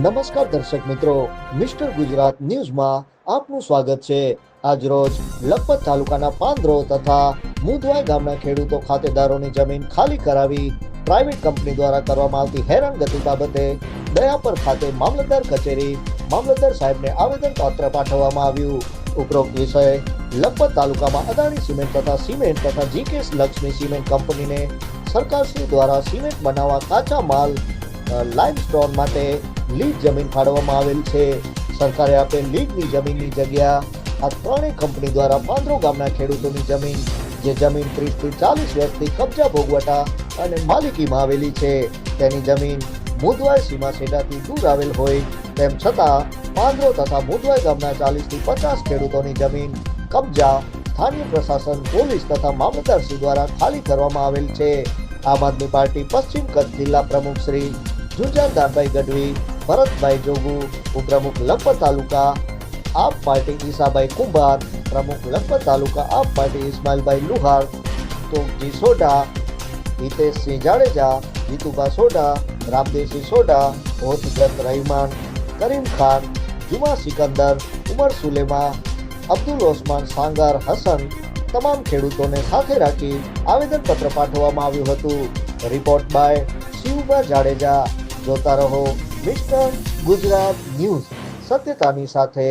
નમસ્કાર દર્શક મિત્રો, મિસ્ટર ગુજરાત ન્યૂઝમાં આપનું સ્વાગત છે. આજરોજ લખપત તાલુકાના પાંદરો તથા મુધવાઈ ગામના ખેડૂતો ખાતેદારોની જમીન ખાલી કરાવી પ્રાઇવેટ કંપની દ્વારા કરવામાં આવતી હેરાનગતિ બાબતે દયાપર ખાતે મામલતદાર કચેરી મામલતદાર સાહેબને આવેદન પત્ર પાઠવવામાં આવ્યું. ઉપરોક્ત વિષય, લખપત તાલુકામાં અદાણી સિમેન્ટ તથા સિમેન્ટ તથા જીકેસ લક્ષ્મી સિમેન્ટ કંપનીને સરકારશ્રી દ્વારા સિમેન્ટ બનાવવા કાચા માલ લાઇમસ્ટોન માટે લીડ જમીન ફાળવવામાં આવેલ છે. સરકારે આપેલ લીડની જમીનની જગ્યા આ ત્રણેય કંપની દ્વારા પાંદરો ગામના ખેડૂતોની જમીન, જે જમીન ત્રીસથી ચાલીસ વર્ષથી કબજા ભોગવટા અને માલિકીમાં આવેલી છે. તેની જમીન મુદવાય સીમા સેડાથી દૂર આવેલ હોય, તેમ છતાં પાંદરો તથા મુદવાય ગામના ચાલીસથી પચાસ ખેડૂતોની જમીન કબજા સ્થાનિક પ્રશાસન, પોલીસ તથા મામલતદારશ્રી દ્વારા ખાલી કરવામાં આવેલ છે. આમ આદમી પાર્ટી પશ્ચિમ કચ્છ જિલ્લા પ્રમુખ શ્રી જુજાનદાનભાઈ ગઢવી ભરતભાઈ જોગુ, ઉપપ્રમુખ લખપત તાલુકા, આપ પાર્ટી ઈસાભાઈ કુંભાર, પ્રમુખ લખપત તાલુકા, આપ પાર્ટી ઇસ્માઇલભાઈ લુહાર તો સોઢા, હિતેશસિંહ જાડેજા જીતુભા સોઢા, રામદેવસિંહ સોઢા, હોતગત રહીમાન, કરીમ ખાન, જુમા સિકંદર, ઉમર સુલેમા, અબ્દુલ ઓસમાન સાંગાર, હસન તમામ ખેડૂતોને સાથે રાખી આવેદનપત્ર પાઠવવામાં આવ્યું હતું. Report by Shivbha Jadeja. જોતા રહો મિસ્ટર ગુજરાત ન્યૂઝ સત્યતાની સાથે